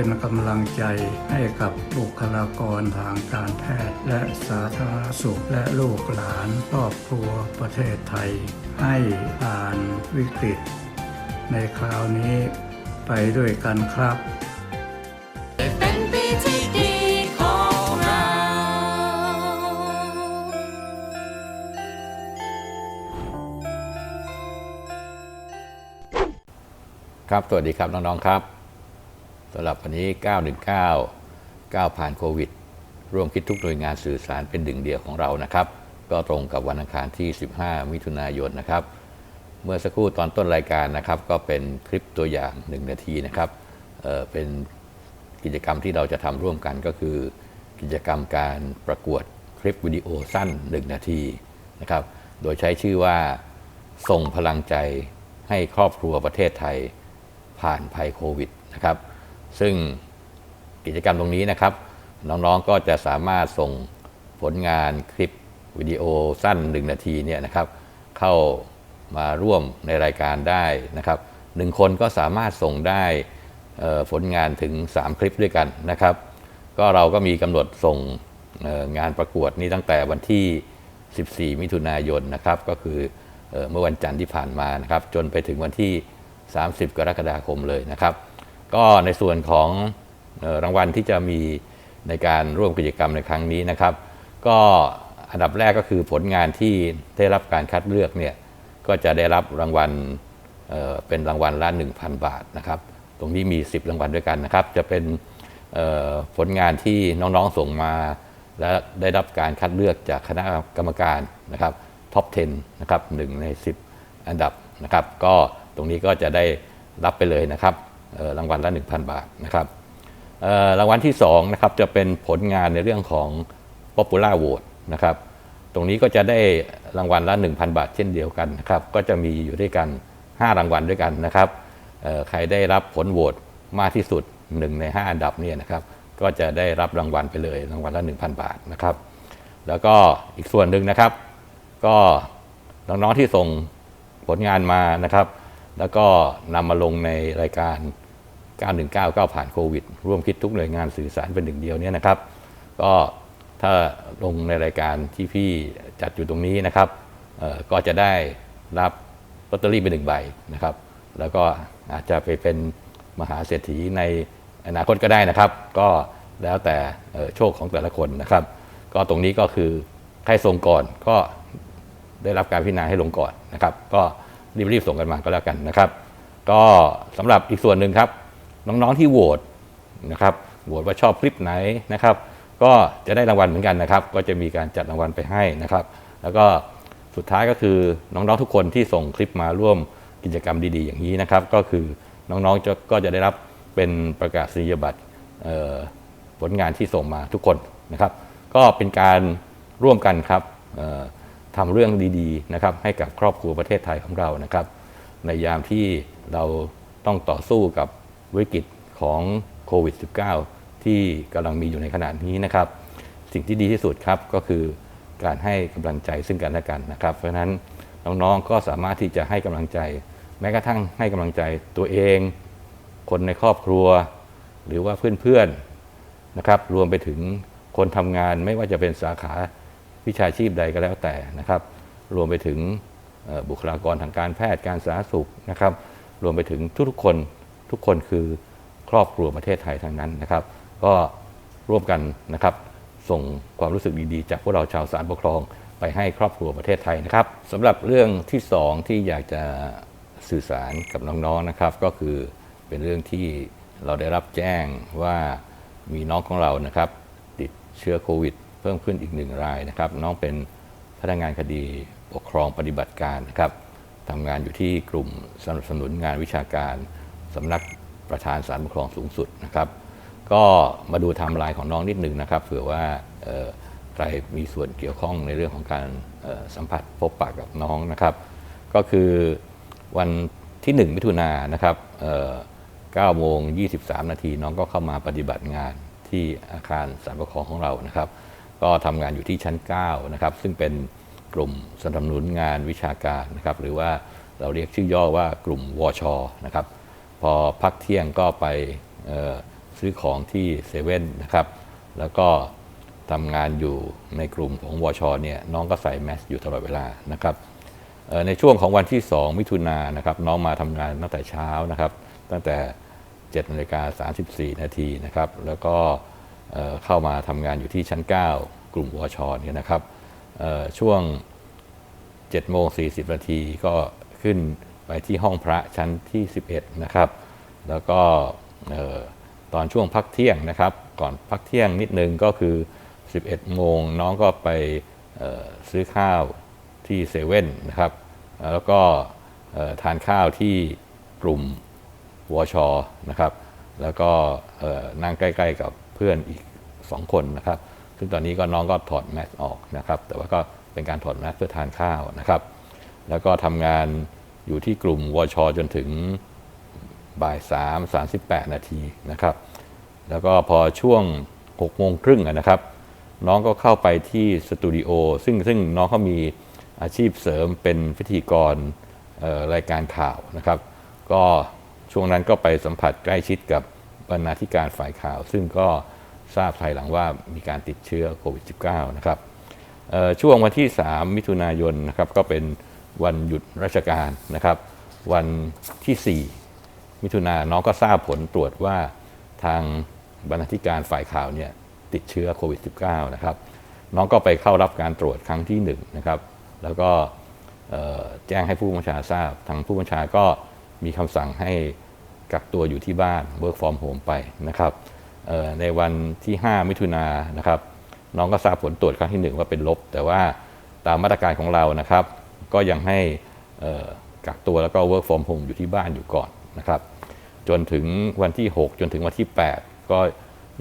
เป็นกำลังใจให้กับบุคลากรทางการแพทย์ และสาธารณสุขและลูกหลานครอบครัวประเทศไทย ให้ผ่านวิกฤต ในคราวนี้ไปด้วยกันครับเป็นปีที่ดีของเราครับสวัสดีครับน้องๆครับ สำหรับวันนี้ 919 9 ผ่านโควิด ร่วมคิดทุกหน่วยงานสื่อสารเป็นดึงเดียวของเรานะครับ ก็ตรงกับวันอังคารที่ 15 มิถุนายนนะครับ เมื่อสักครู่ตอนต้นรายการนะครับ ก็เป็นคลิปตัวอย่าง 1 นาทีนะครับเเป็นกิจกรรมที่เราจะทำร่วมกันก็คือ กิจกรรมการประกวดคลิปวิดีโอสั้น 1 นาทีนะครับ โดยใช้ชื่อว่าส่งพลังใจให้ครอบครัวประเทศไทยผ่านภัยโควิดนะครับ ซึ่งกิจกรรมตรงนี้นะครับ น้องๆก็จะสามารถส่งผลงานคลิปวิดีโอสั้น 1 นาทีเนี่ยนะครับ เข้ามาร่วมในรายการได้นะครับหนึ่งคนก็สามารถส่งได้ผลงานถึง 3 คลิปด้วยกันนะครับ ก็เราก็มีกำหนดส่งงานประกวดนี้ตั้งแต่วันที่ 14 มิถุนายนนะครับ ก็คือเอ่อเมื่อวันจันทร์ที่ผ่านมานะครับ จนไปถึงวันที่ 30 กรกฎาคมเลยนะครับ ก็ในส่วนของรางวัลที่จะมีในการร่วมกิจกรรมในครั้งนี้นะครับ ก็อันดับแรกก็คือผลงานที่ได้รับการคัดเลือกเนี่ยก็จะได้รับรางวัลเเป็นรางวัลละ1,000 บาทนะครับ ตรงนี้มี 10 รางวัลด้วยกันนะครับ จะเป็นผลงานที่น้องๆส่งมา และได้รับการคัดเลือกจากคณะกรรมการนะครับท็อป 10 นะครับหนึ่งใน 10 อันดับนะครับ ก็ตรงนี้ก็จะได้รับไปเลยนะครับ รางวัลละ 1,000 บาทนะครับรางวัลที่2นะครับจะเป็นผลงานในเรื่องของ Popular Vote นะครับตรงนี้ก็จะได้รางวัลละ 1,000 บาทเช่นเดียวกันนะครับก็จะมีอยู่ด้วยกัน 5 รางวัลด้วยกันนะครับใครได้รับผลโหวตมากที่สุด 1 ใน 5 อันดับเนี่ยนะครับก็จะได้รับรางวัลไปเลยรางวัลละ 1,000 บาทนะครับแล้วก็อีกส่วนหนึ่งนะครับ ก็น้องๆที่ส่งผลงานมานะครับ แล้วก็นำมาลงในรายการ 919 9ผ่านโควิด ร่วมคิดทุกหน่วยงานสื่อสารเป็นหนึ่งเดียวเนี่ยนะครับ ก็ถ้าลงในรายการที่พี่จัดอยู่ตรงนี้นะครับก็จะได้รับลอตเตอรี่ไปหนึ่งใบนะครับ แล้วก็อาจจะไปเป็นมหาเศรษฐีในอนาคตก็ได้นะครับ ก็แล้วแต่โชคของแต่ละคนนะครับ ก็ตรงนี้ก็คือใครส่งก่อนก็ได้รับการพิจารณาให้ลงก่อนนะครับ ก็ รีบๆส่งกันมาก็แล้วกันนะครับ ก็สำหรับอีกส่วนหนึ่งครับ น้องๆที่โหวตนะครับโหวตว่าชอบคลิปไหนนะครับ ก็จะได้รางวัลเหมือนกันนะครับ ก็จะมีการจัดรางวัลไปให้นะครับ แล้วก็สุดท้ายก็คือน้องๆทุกคนที่ส่งคลิปมาร่วมกิจกรรมดีๆ อย่างนี้นะครับ ก็คือน้องๆจะก็จะได้รับเป็นประกาศนียบัตรผลงานที่ส่งมาทุกคนนะครับ ก็เป็นการร่วมกันครับ ทำเรื่องดีๆนะครับให้กับครอบครัวประเทศไทยของเรานะครับ ในยามที่เราต้องต่อสู้กับวิกฤตของโควิด -19 ที่กำลังมีอยู่ในขณะนี้นะครับ สิ่งที่ดีที่สุดครับก็คือการให้กำลังใจซึ่งกันและกันนะครับ เพราะฉะนั้นน้องๆก็สามารถที่จะให้กำลังใจ แม้กระทั่งให้กำลังใจตัวเอง คนในครอบครัว หรือว่าเพื่อนๆนะครับ รวมไปถึงคนทำงานไม่ว่าจะเป็นสาขา วิชาชีพใดก็แล้วแต่นะครับ รวมไปถึงบุคลากรทางการแพทย์การสาธารณสุขนะครับ รวมไปถึงทุกๆคนทุกคนคือครอบครัวประเทศไทยทั้งนั้นนะครับ ก็ร่วมกันนะครับ ส่งความรู้สึกดีๆ จากพวกเราชาวสารปกครองไปให้ครอบครัวประเทศไทยนะครับสำหรับเรื่องที่สองที่อยากจะสื่อสารกับน้องๆนะครับ ก็คือเป็นเรื่องที่เราได้รับแจ้งว่ามีน้องของเรานะครับ ติดเชื้อโควิด เพิ่มขึ้นอีกหนึ่งรายนะครับน้องเป็นพนักงานคดีปกครองปฏิบัติการนะครับทำงานอยู่ที่กลุ่มสนับสนุนงานวิชาการสำนักประธานศาลปกครองสูงสุดนะครับ ก็มาดูไทม์ไลน์ของน้องนิดหนึ่งนะครับเผื่อว่าใครมีส่วนเกี่ยวข้องในเรื่องของการสัมผัสพบปะกับน้องนะครับ ก็คือวันที่ 1 มิถุนายนนะครับเอ่อ9โมง23 นาทีน้องก็เข้ามาปฏิบัติงานที่อาคารสารปกครองของเรานะครับ ก็ทำงานอยู่ที่ชั้น9นะครับซึ่งเป็นกลุ่มสนับสนุนงานวิชาการนะครับหรือว่าเราเรียกชื่อย่อว่ากลุ่มวชนะครับพอพักเที่ยงก็ไปซื้อของที่เซเว่นนะครับแล้วก็ทำงานอยู่ในกลุ่มของวชเนี่ยน้องก็ใส่แมสอยู่ตลอดเวลานะครับในช่วงของวันที่ 2 มิถุนายนนะครับน้องมาทำงานตั้งแต่เช้านะครับตั้งแต่7นาฬิกา34 นาทีนะครับแล้วก็ เข้ามาทำงานอยู่ที่ชั้น 9 กลุ่มวชเนี่ยนะครับเอ่อช่วง7โมง40นาทีก็ขึ้นไปที่ห้องพระชั้นที่ 11 นะครับ แล้วก็ตอนช่วงพักเที่ยงนะครับ ก่อนพักเที่ยงนิดนึงก็คือ 11 โมงน้องก็ไปซื้อข้าวที่เซเว่นนะครับ แล้วก็ทานข้าวที่กลุ่มวชนะครับ แล้วก็นั่งใกล้ ๆกับ เพื่อนอีก 2 คนนะครับ ซึ่งตอนนี้ก็น้องก็ถอดแมสออกนะครับ แต่ว่าก็เป็นการถอดแมสเพื่อทานข้าวนะครับ แล้วก็ทำงานอยู่ที่กลุ่มวชจนถึงบ่าย3 38 นาทีนะครับ แล้วก็พอช่วง6โมงครึ่งนะครับ น้องก็เข้าไปที่สตูดิโอซึ่งซึ่งน้องเขามีอาชีพเสริมเป็นพิธีกรรายการข่าวนะครับ ก็ช่วงนั้นก็ไปสัมผัสใกล้ชิดกับ บรรณาธิการฝ่ายข่าว ซึ่งก็ทราบภายหลังว่ามีการติดเชื้อโควิด -19 นะครับช่วงวันที่ 3 มิถุนายนนะครับก็เป็นวันหยุดราชการนะครับ วันที่ 4 มิถุนายนน้องก็ทราบผลตรวจว่าทางบรรณาธิการฝ่ายข่าวเนี่ยติดเชื้อโควิด -19 นะครับ น้องก็ไปเข้ารับการตรวจครั้งที่1นงนะครับแล้วก็แจ้งให้ผู้บัญชาทราบ ทางผู้บัญชาก็มีคำสั่งให้ กักตัวอยู่ที่บ้าน work from home ไปนะครับในวันที่ 5 มิถุนายนนะครับน้องก็ทราบผลตรวจครั้งที่ 1 ว่าเป็นลบ แต่ว่าตามมาตรการของเรานะครับ ก็ยังให้กักตัวแล้วก็ work from home อยู่ที่บ้านอยู่ก่อนนะครับจนถึงวันที่ 6 จนถึงวันที่ 8 ก็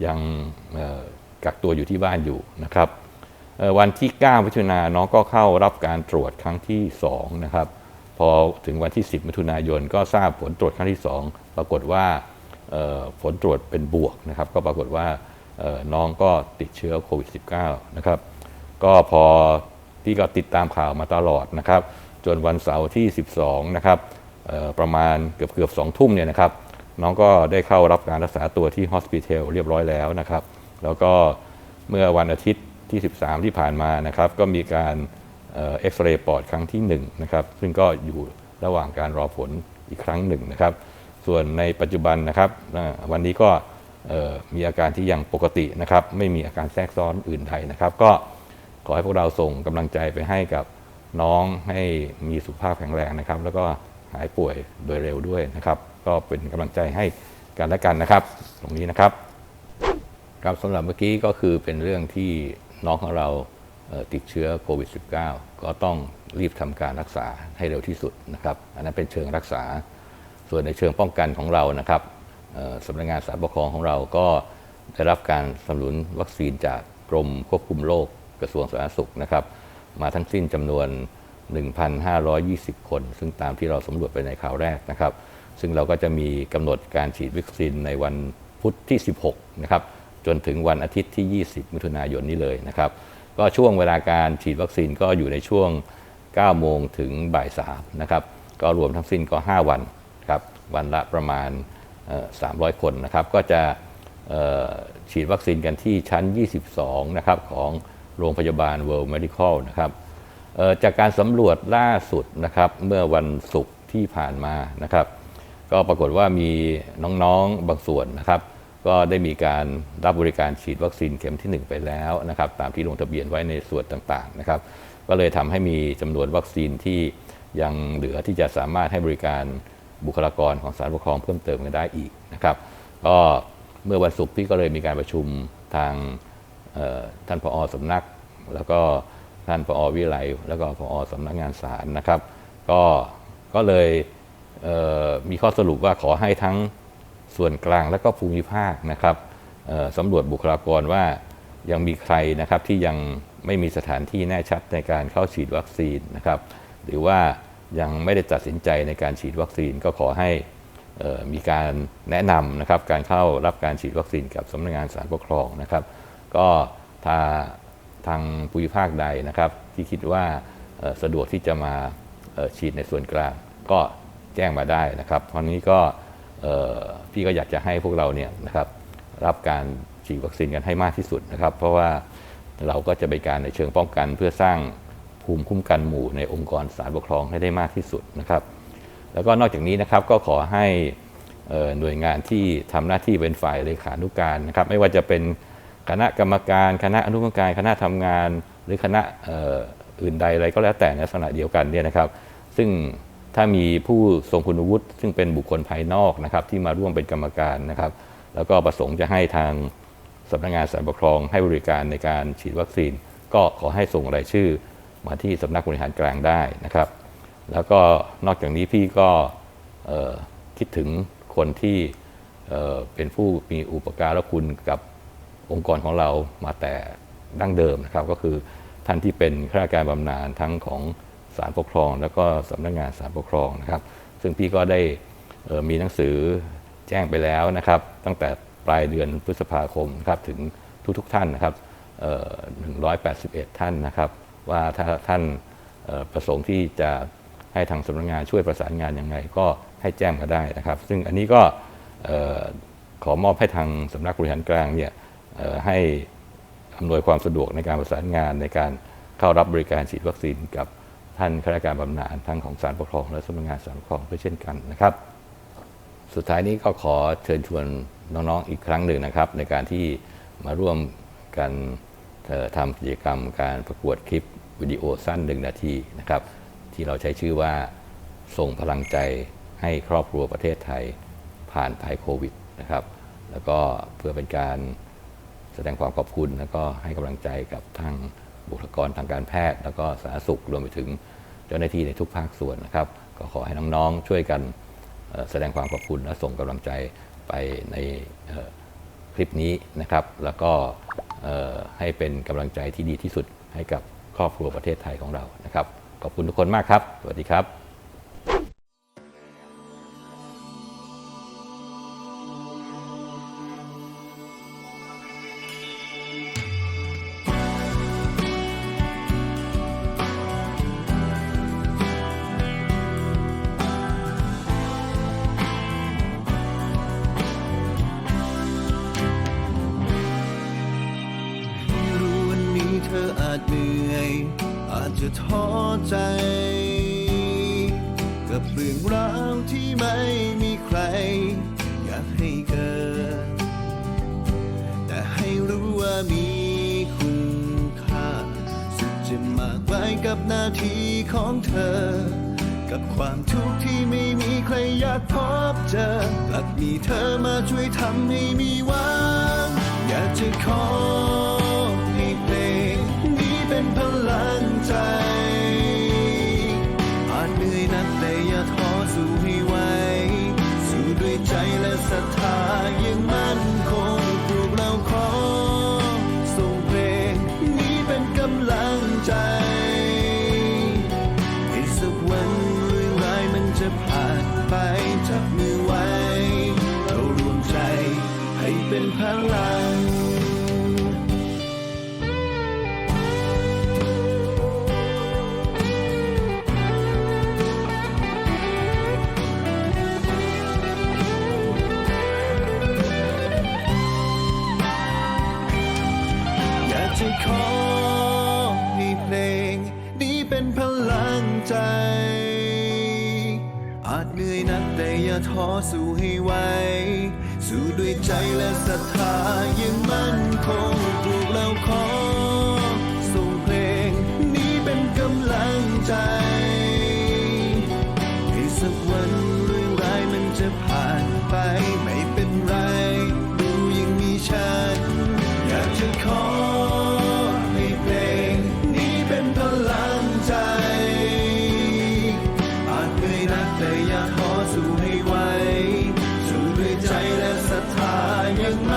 ยังกักตัวอยู่ที่บ้านอยู่นะครับวันที่9มิถุนายนน้องก็เข้ารับการตรวจครั้งที่2นะครับ พอถึงวันที่ 10 มิถุนายนก็ทราบผลตรวจครั้งที่ 2 ปรากฏว่าผลตรวจเป็นบวกนะครับ ก็ปรากฏว่าน้องก็ติดเชื้อโควิด -19 นะครับ ก็พอพี่ก็ติดตามข่าวมาตลอดนะครับ จนวันเสาร์ที่ 12 นะครับประมาณเกือบเกือบสองทุ่มเนี่ยนะครับ น้องก็ได้เข้ารับการรักษาตัวที่ฮอสพิทอลเรียบร้อยแล้วนะครับ แล้วก็เมื่อวันอาทิตย์ที่ 13 ที่ผ่านมานะครับ ก็มีการ เอ็กซเรย์ปอดครั้งที่1นะครับซึ่งก็อยู่ระหว่างการรอผลอีกครั้งหนึ่งนะครับ ส่วนในปัจจุบันนะครับวันนี้ก็มีอาการที่ยังปกตินะครับ ไม่มีอาการแทรกซ้อนอื่นใดนะครับ ก็ขอให้พวกเราส่งกำลังใจไปให้กับน้องให้มีสุขภาพแข็งแรงนะครับ แล้วก็หายป่วยโดยเร็วด้วยนะครับ ก็เป็นกำลังใจให้กันและกันนะครับ ตรงนี้นะครับ ครับสำหรับเมื่อกี้ก็คือเป็นเรื่องที่น้องของเรา ติดเชื้อโควิด -19 ก็ต้องรีบทำการรักษาให้เร็วที่สุดนะครับ อันนั้นเป็นเชิงรักษา ส่วนในเชิงป้องกันของเรานะครับสำนักงานสารปกครองของเราก็ได้รับการสนับสนุนวัคซีนจากกรมควบคุมโรคกระทรวงสาธารณสุขนะครับ มาทั้งสิ้นจำนวน 1,520 คน ซึ่งตามที่เราสำรวจไปในข่าวแรกนะครับ ซึ่งเราก็จะมีกำหนดการฉีดวัคซีนในวันพุธที่ 16 นะครับ จนถึงวันอาทิตย์ที่ 20 มิถุนายนนี้เลยนะครับ ก็ช่วงเวลาการฉีดวัคซีนก็อยู่ในช่วง 9 โมงถึงบ่าย3นะครับ ก็รวมทั้งสิ้นก็ 5 วันครับ วันละประมาณ 300 คนนะครับ ก็จะฉีดวัคซีนกันที่ชั้น 22 นะครับของโรงพยาบาล World Medical นะครับจากการสำรวจล่าสุดนะครับเมื่อวันศุกร์ที่ผ่านมานะครับ ก็ปรากฏว่ามีน้องๆบางส่วนนะครับ ก็ได้มีการรับบริการฉีดวัคซีนเข็มที่ 1 ไปแล้วนะครับตามที่ลงทะเบียนไว้ในส่วนต่างๆนะครับก็เลยทำให้มีจำนวนวัคซีนที่ยังเหลือที่จะสามารถให้บริการบุคลากรของสารปกครองเพิ่มเติมกันได้อีกนะครับก็เมื่อวันศุกร์พี่ก็เลยมีการประชุมทางท่านผอสำนัก แล้วก็ท่านผอวิไลแล้วก็ผอสำนักงานศาลนะครับ ก็ก็เลยเมีข้อสรุปว่าขอให้ทั้ง ส่วนกลางและก็ภูมิภาคนะครับสำรวจบุคลากรว่ายังมีใครนะครับที่ยังไม่มีสถานที่แน่ชัดในการเข้าฉีดวัคซีนนะครับหรือว่ายังไม่ได้ตัดสินใจในการฉีดวัคซีนก็ขอให้มีการแนะนำนะครับการเข้ารับการฉีดวัคซีนกับสำนักงานสารปกครองนะครับ ก็ถ้าทางภูมิภาคใดนะครับ ที่คิดว่าสะดวกที่จะมาฉีดในส่วนกลาง ก็แจ้งมาได้นะครับ เพราะนี้ก็ พี่ก็อยากจะให้พวกเราเนี่ยนะครับรับการฉีดวัคซีนกันให้มากที่สุดนะครับ เพราะว่าเราก็จะเป็นการในเชิงป้องกัน เพื่อสร้างภูมิคุ้มกันหมู่ในองค์กรสารปกครองให้ได้มากที่สุดนะครับ แล้วก็นอกจากนี้นะครับก็ขอให้หน่วยงานที่ทำหน้าที่เป็นฝ่ายเลขานุการนะครับ ไม่ว่าจะเป็นคณะกรรมการคณะอนุกรรมการ คณะทำงานหรือคณะอื่นใดอะไรก็แล้วแต่ในลักษณะเดียวกันเนี่ยนะครับ ซึ่ง ถ้ามีผู้ทรงคุณวุฒิซึ่งเป็นบุคคลภายนอกนะครับที่มาร่วมเป็นกรรมการนะครับ แล้วก็ประสงค์จะให้ทางสำนักงานสารปกครองให้บริการในการฉีดวัคซีน ก็ขอให้ส่งรายชื่อมาที่สำนักบริหารกลางได้นะครับ แล้วก็นอกจากนี้พี่ก็คิดถึงคนที่เอ่อเป็นผู้มีอุปการะคุณกับองค์กรของเรามาแต่ดั้งเดิมนะครับ ก็คือท่านที่เป็นข้าราชการบำนาญทั้งของ ศาลปกครอง แล้วก็สำนักงานศาลปกครองนะครับ ซึ่งพี่ก็ได้มีหนังสือแจ้งไปแล้วนะครับ ตั้งแต่ปลายเดือนพฤษภาคมครับถึงทุกๆทท่านนะครับ181 ท่านนะครับ ว่าถ้าท่านประสงค์ที่จะให้ทางสำนักงานช่วยประสานงานยังไงก็ให้แจ้งมาได้นะครับ ซึ่งอันนี้ก็ขอมอบให้ทางสำนักบริหารกลางเนี่ยให้อำนวยความสะดวกในการประสานงานในการเข้ารับบริการฉีดวัคซีนกับ ท่านข้าราชการบำนาญทั้งของศาลปกครอง และสำนักงานศาลปกครองด้วยเช่นกันนะครับ สุดท้ายนี้ก็ขอเชิญชวนน้องๆอีกครั้งหนึ่งนะครับ ในการที่มาร่วมกันทำกิจกรรมการประกวดคลิปวิดีโอสั้นหนึ่งนาทีนะครับ ที่เราใช้ชื่อว่าส่งพลังใจให้ครอบครัวประเทศไทยผ่านภัยโควิดนะครับ แล้วก็เพื่อเป็นการแสดงความขอบคุณ แล้วก็ให้กำลังใจกับทาง บุคลากรทางการแพทย์ แล้วก็สาธารณสุขรวมไปถึงเจ้าหน้าที่ในทุกภาคส่วนนะครับ ก็ขอให้น้องๆช่วยกันแสดงความขอบคุณและส่งกำลังใจไปในคลิปนี้นะครับ แล้วก็ให้เป็นกำลังใจที่ดีที่สุดให้กับครอบครัวประเทศไทยของเรานะครับ ขอบคุณทุกคนมากครับ สวัสดีครับ เธออาจเหนื่อย อาจจะท้อใจ กับเรื่องราวที่ไม่มีใคร อยากให้เกิด แต่ให้รู้ว่ามีคุณค่า สุดจะมากไปกับหน้าที่ของเธอ กับความทุกข์ที่ไม่มีใครอยากพบเจอกลับมีเธอมาช่วยทำให้มีหวังอยากจะขอ และศรัทธายังมั่นคงพวกเราขอ ส่งเพลงนี้เป็นกำลังใจ ให้สักวันเรื่องร้ายมันจะผ่านไปไม่เป็นไร ดูยังมีฉัน อยากจะขอให้เพลงนี้เป็นพลังใจ อาจเหนื่อยนักแต่อย่าท้อสู้ให้ไวสู้ด้วยใจและศรัทธายังมั่